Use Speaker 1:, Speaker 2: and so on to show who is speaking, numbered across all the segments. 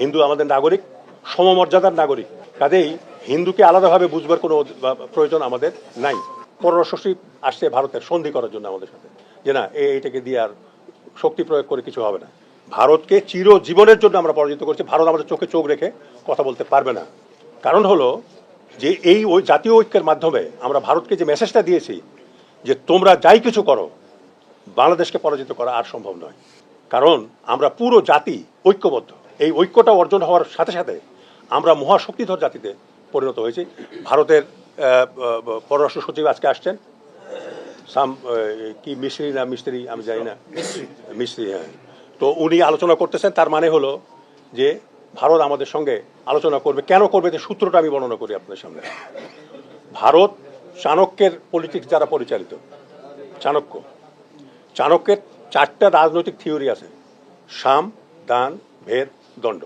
Speaker 1: হিন্দু আমাদের নাগরিক, সমমর্যাদার নাগরিক। কাজেই হিন্দুকে আলাদাভাবে বুঝবার কোনো প্রয়োজন আমাদের নাই। পররাষ্ট্র আসছে ভারতের সন্ধি করার জন্য আমাদের সাথে। যে না এইটাকে দিয়ে আর শক্তি প্রয়োগ করে কিছু হবে না। ভারতকে চির জীবনের জন্য আমরা পরাজিত করছি। ভারত আমাদের চোখে চোখ রেখে কথা বলতে পারবে না। কারণ হলো যে এই ওই জাতীয় ঐক্যের মাধ্যমে আমরা ভারতকে যে মেসেজটা দিয়েছি, যে তোমরা যাই কিছু করো, বাংলাদেশকে পরাজিত করা আর সম্ভব নয়। কারণ আমরা পুরো জাতি ঐক্যবদ্ধ। এই ঐক্যটা অর্জন হওয়ার সাথে সাথে আমরা মহাশক্তিধর জাতিতে পরিণত হয়েছি। ভারতের পররাষ্ট্র সচিব আজকে আসছেন। সাম কি মিস্ত্রি না মিস্ত্রি আমি জানি না। মিস্ত্রি। হ্যাঁ। তো উনি আলোচনা করতেছেন তার মানে হলো যে ভারত আমাদের সঙ্গে আলোচনা করবে। কেন করবে যে সূত্রটা আমি বর্ণনা করি আপনাদের সামনে। ভারত চাণক্যের পলিটিক্স দ্বারা পরিচালিত। চাণক্য। চাণক্যের চারটা রাজনৈতিক থিওরি আছে। সাম দান ভেদ। দণ্ড।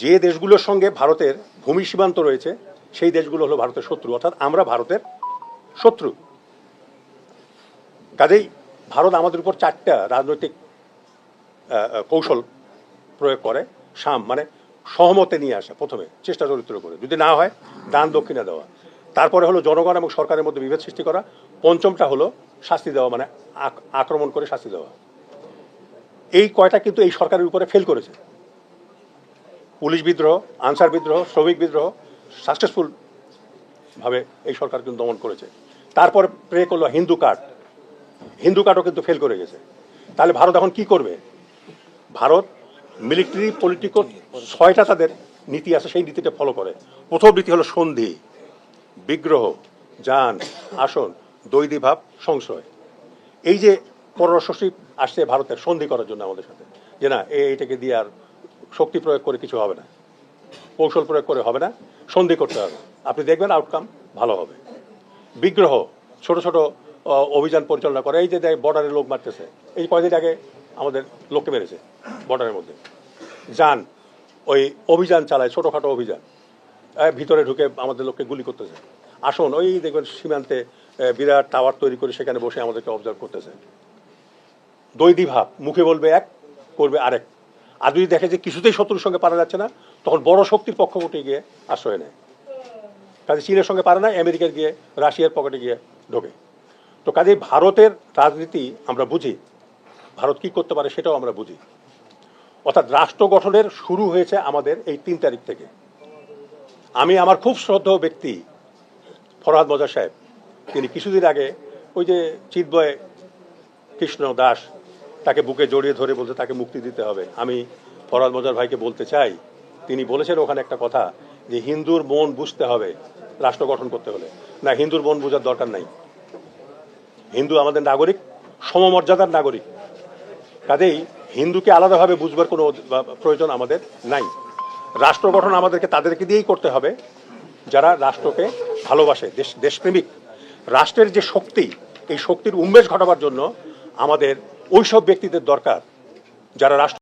Speaker 1: যে দেশগুলোর সঙ্গে ভারতের ভূমি সীমান্ত রয়েছে, সেই দেশগুলো হলো ভারতের শত্রু। অর্থাৎ আমরা ভারতের শত্রু। কাজেই ভারত আমাদের উপর চারটা রাজনৈতিক কৌশল প্রয়োগ করে, সাম মানে সহমতে নিয়ে আসা প্রথমে, চেষ্টা চরিত্র করে। যদি না হয়, দান দক্ষিণা দেওয়া। তারপরে হলো জনগণ এবং সরকারের মধ্যে বিভেদ সৃষ্টি করা। পঞ্চমটা হলো শাস্তি দেওয়া মানে আক্রমণ করে শাস্তি দেওয়া। এই কয়টা কিন্তু এই সরকারের উপরে ফেল করেছে। পুলিশ বিদ্রোহ, আনসার বিদ্রোহ, শ্রমিক বিদ্রোহ সাকসেসফুল ভাবে এই সরকার কিন্তু দমন করেছে। তারপর প্রে করল হিন্দু কার্ড। হিন্দু কার্ডও কিন্তু ফেল করে গেছে। তাহলে ভারত এখন কি করবে? ভারত মিলিটারি পলিটিক্যাল ছয়টা তাদের নীতি আছে, সেই নীতিটা ফলো করে। প্রথম নীতি হলো সন্ধি, বিগ্রহ, যান, আসন, দৈদী ভাব, সংশয়। এই যে পররাষ্ট্র সচিব আসছে ভারতের সন্ধি করার জন্য আমাদের সাথে। যে না এইটাকে দিয়ে আর শক্তি প্রয়োগ করে কিছু হবে না। কৌশল প্রয়োগ করে হবে না, সন্ধি করতে হবে। আপনি দেখবেন আউটকাম ভালো হবে। বিগ্রহ, ছোট ছোট অভিযান পরিচালনা করে। এই যে বর্ডারে লোক মারতেছে। এই কয়দিন আগে আমাদের লোককে মেরেছে বর্ডারের মধ্যে। যান, ওই অভিযান চালায়, ছোটোখাটো অভিযান। ভিতরে ঢুকে আমাদের লোককে গুলি করতেছে। আসুন, ওই দেখবেন সীমান্তে বিরাট টাওয়ার তৈরি করে সেখানে বসে আমাদেরকে অবজার্ভ করতেছে। দৈদী ভাব, মুখে বলবে এক, করবে আরেক। আর যদি দেখে যে কিছুতেই শত্রুর সঙ্গে পারা যাচ্ছে না, তখন বড় শক্তির পক্ষপটে গিয়ে আশ্রয় নেয়। কাজে চীনের সঙ্গে পারে না আমেরিকার গিয়ে, রাশিয়ার পকেটে গিয়ে ঢোকে। তো কাজে ভারতের রাজনীতি আমরা বুঝি। ভারত কি করতে পারে সেটাও আমরা বুঝি। অর্থাৎ রাষ্ট্র গঠনের শুরু হয়েছে আমাদের এই তিন তারিখ থেকে। আমি আমার খুব শ্রদ্ধেয় ব্যক্তি ফরহাদ মজার সাহেব। তিনি কিছুদিন আগে ওই যে চিতবয় কৃষ্ণ দাস তাকে বুকে জড়িয়ে ধরে বলতে তাকে মুক্তি দিতে হবে। আমি ফরহাদ মজার ভাইকে বলতে চাই, তিনি বলেছেন ওখানে একটা কথা যে হিন্দুর মন বুঝতে হবে রাষ্ট্র গঠন করতে হলে। না, হিন্দুর মন বোঝার দরকার নাই। হিন্দু আমাদের নাগরিক, সমমর্যাদার নাগরিক। কাজেই হিন্দুকে আলাদাভাবে বুঝবার কোনো প্রয়োজন আমাদের নাই। রাষ্ট্র গঠন আমাদেরকে তাদেরকে দিয়েই করতে হবে, যারা রাষ্ট্রকে ভালোবাসে, দেশ, দেশপ্রেমিক। রাষ্ট্রের যে শক্তি, এই শক্তির উন্মেষ ঘটাবার জন্য আমাদের ওইসব ব্যক্তিদের দরকার যারা রাষ্ট্র